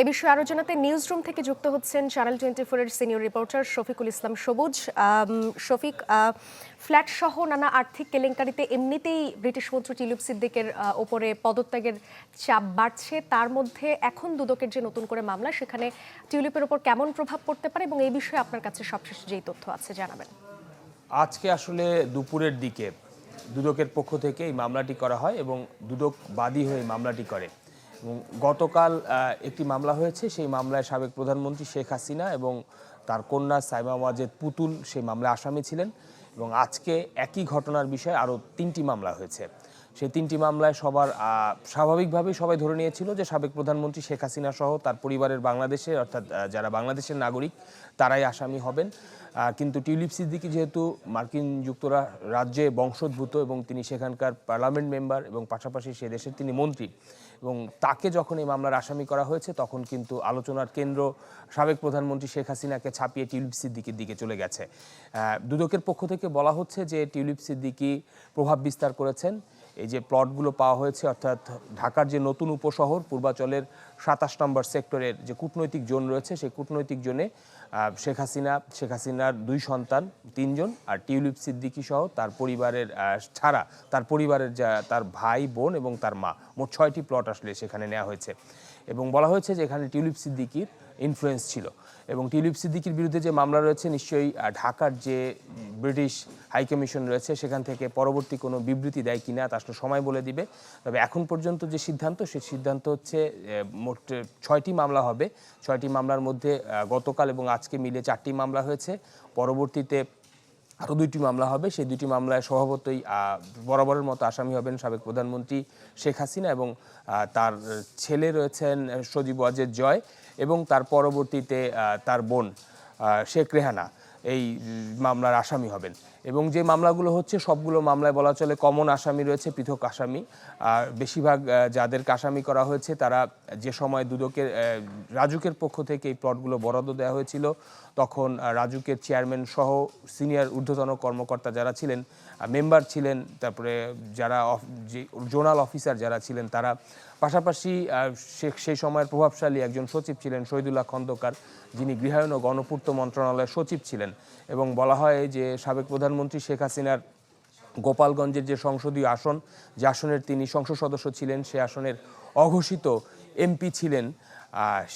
এ বিষয়ে আরও জানাতে নিউজ রুম থেকে যুক্ত হচ্ছেন চ্যানেল টোয়েন্টি ফোরের senior reporter Shafiqul Islam Sobuj. Shafiq flat সহ নানা আর্থিক কেলেঙ্কারিতে এমনিতেই ব্রিটিশ মন্ত্রী টিলুপ সিদ্দিকের ওপরে পদত্যাগের চাপ বাড়ছে। তার মধ্যে এখন দুদকের যে নতুন করে মামলা, সেখানে টিউলিপের ওপর কেমন প্রভাব পড়তে পারে এবং এই বিষয়ে আপনার কাছে সবশেষ যেই তথ্য আছে জানাবেন। আজকে আসলে দুপুরের দিকে দুদকের পক্ষ থেকে এই মামলাটি করা হয় এবং দুদক বাদী হয়ে মামলাটি করে। এবং গতকাল একটি মামলা হয়েছে। সেই মামলায় সাবেক প্রধানমন্ত্রী শেখ হাসিনা এবং তার কন্যা সাইমা ওয়াজেদ পুতুল সেই মামলায় আসামি ছিলেন এবং আজকে একই ঘটনার বিষয়ে আরও তিনটি মামলা হয়েছে। সেই তিনটি মামলায় সবার স্বাভাবিকভাবেই সবাই ধরে নিয়েছিল যে সাবেক প্রধানমন্ত্রী শেখ হাসিনা সহ তার পরিবারের বাংলাদেশে, অর্থাৎ যারা বাংলাদেশের নাগরিক, তারাই আসামি হবেন। কিন্তু টিউলিপ সিদ্দিকি যেহেতু মার্কিন যুক্তরা, রাজ্যে বংশোদ্ভূত এবং তিনি সেখানকার পার্লামেন্ট মেম্বার এবং পাশাপাশি সে দেশের তিনি মন্ত্রী এবং তাকে যখন এই মামলার আসামি করা হয়েছে, তখন কিন্তু আলোচনার কেন্দ্র সাবেক প্রধানমন্ত্রী শেখ হাসিনাকে ছাপিয়ে টিউলিপ সিদ্দিকির দিকে চলে গেছে। দুদকের পক্ষ থেকে বলা হচ্ছে যে টিউলিপ সিদ্দিকি প্রভাব বিস্তার করেছেন এই যে প্লটগুলো পাওয়া হয়েছে, অর্থাৎ ঢাকার যে নতুন উপশহর, পূর্বাচলের সাতাশ নম্বর সেক্টরের যে কূটনৈতিক জোন রয়েছে, সেই কূটনৈতিক জোনে শেখ হাসিনা, শেখ হাসিনার দুই সন্তান, তিনজন, আর টিউলিপ সিদ্দিকী সহ তার পরিবারের ছাড়া তার পরিবারের যা, তার ভাই, বোন এবং তার মা। মোট ছয়টি প্লট আসলে সেখানে নেওয়া হয়েছে। এবং বলা হয়েছে যে এখানে টিউলিপ সিদ্দিকির ইনফ্লুয়েন্স ছিল। এবং টিউলিপ সিদ্দিকির বিরুদ্ধে যে মামলা রয়েছে, নিশ্চয়ই ঢাকার যে ব্রিটিশ হাই কমিশন রয়েছে, সেখান থেকে পরবর্তী কোনো বিবৃতি দেয় কিনা, তা আসলে সময় বলে দিবে। তবে এখন পর্যন্ত যে সিদ্ধান্ত, সে সিদ্ধান্ত হচ্ছে মোট ছয়টি মামলা হবে। ছয়টি মামলার মধ্যে গতকাল এবং আজকে মিলে চারটি মামলা হয়েছে। পরবর্তীতে আরও দুইটি মামলা হবে। সেই দুইটি মামলায় স্বভাবতই বরাবরের মতো আসামি হবেন সাবেক প্রধানমন্ত্রী শেখ হাসিনা এবং তার ছেলে রয়েছেন সজীব ওয়াজেদ জয় এবং তার পরবর্তীতে তার বোন শেখ রেহানা। এই মামলার আসামি হবেন। এবং যে মামলাগুলো হচ্ছে সবগুলো মামলায় বলা চলে কমন আসামি রয়েছে পৃথক আসামি। আর বেশিরভাগ আহ, যাদেরকে আসামি করা হয়েছে তারা যে সময় দুদকের রাজুকের পক্ষ থেকে এই প্লটগুলো বরাদ্দ দেওয়া হয়েছিল তখন রাজুকের চেয়ারম্যান সহ সিনিয়র ঊর্ধ্বতন কর্মকর্তা যারা ছিলেন মেম্বার ছিলেন তারপরে যারা যে জোনাল অফিসার যারা ছিলেন তারা পাশাপাশি সেই সময়ের প্রভাবশালী একজন সচিব ছিলেন শহীদুল্লাহ খন্দকার, যিনি গৃহায়ন ও গণপূর্ত মন্ত্রণালয়ের সচিব ছিলেন। এবং বলা হয় যে, সাবেক প্রধানমন্ত্রী শেখ হাসিনার গোপালগঞ্জের যে সংসদীয় আসন, যে আসনের তিনি সংসদ সদস্য ছিলেন, সে আসনের অঘোষিত এমপি ছিলেন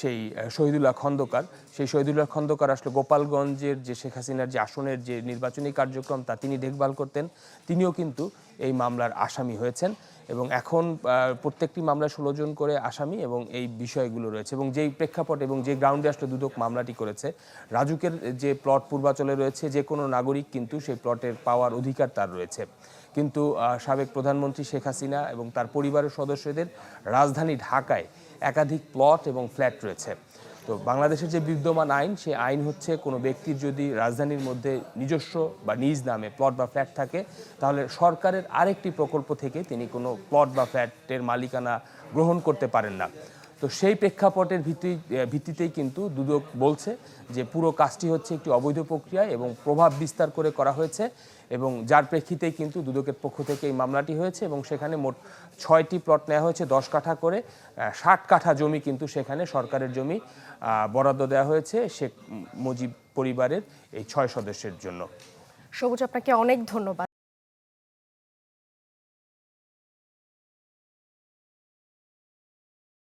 সেই শহীদুল্লাহ খন্দকার। সেই শহীদুল্লাহ খন্দকার আসলে গোপালগঞ্জের যে শেখ হাসিনার যে আসনের যে নির্বাচনী কার্যক্রম, তা তিনি দেখভাল করতেন। তিনিও কিন্তু এই মামলার আসামি হয়েছেন। এবং এখন প্রত্যেকটি মামলায় ষোলো জন করে আসামি এবং এই বিষয়গুলো রয়েছে এবং যেই প্রেক্ষাপট এবং যে গ্রাউন্ডে আসলে দুদক মামলাটি করেছে, রাজুকের যে প্লট পূর্বাচলে রয়েছে যে কোনো নাগরিক কিন্তু সেই প্লটের পাওয়ার অধিকার তার রয়েছে। কিন্তু সাবেক প্রধানমন্ত্রী শেখ হাসিনা এবং তার পরিবারের সদস্যদের রাজধানী ঢাকায় একাধিক প্লট এবং ফ্ল্যাট রয়েছে। তো বাংলাদেশের যে বিদ্যমান আইন, সেই আইন হচ্ছে কোনো ব্যক্তির যদি রাজধানীর মধ্যে নিজস্ব বা নিজ নামে প্লট বা ফ্ল্যাট থাকে, তাহলে সরকারের আরেকটি প্রকল্প থেকে তিনি কোনো প্লট বা ফ্ল্যাটের মালিকানা গ্রহণ করতে পারেন না। তো সেই প্রেক্ষাপটের ভিত্তি ভিত্তিতেই কিন্তু দুদক বলছে যে পুরো কাজটি হচ্ছে একটি অবৈধ প্রক্রিয়া এবং প্রভাব বিস্তার করে করা হয়েছে এবং যার প্রেক্ষিতেই কিন্তু দুদকের পক্ষ থেকে এই মামলাটি হয়েছে এবং সেখানে মোট ছয়টি প্লট নেওয়া হয়েছে, দশ কাঠা করে ষাট কাঠা জমি কিন্তু সেখানে সরকারের জমি বরাদ্দ দেওয়া হয়েছে শেখ মুজিব পরিবারের এই ছয় সদস্যের জন্য। সবুজ, আপনাকে অনেক ধন্যবাদ।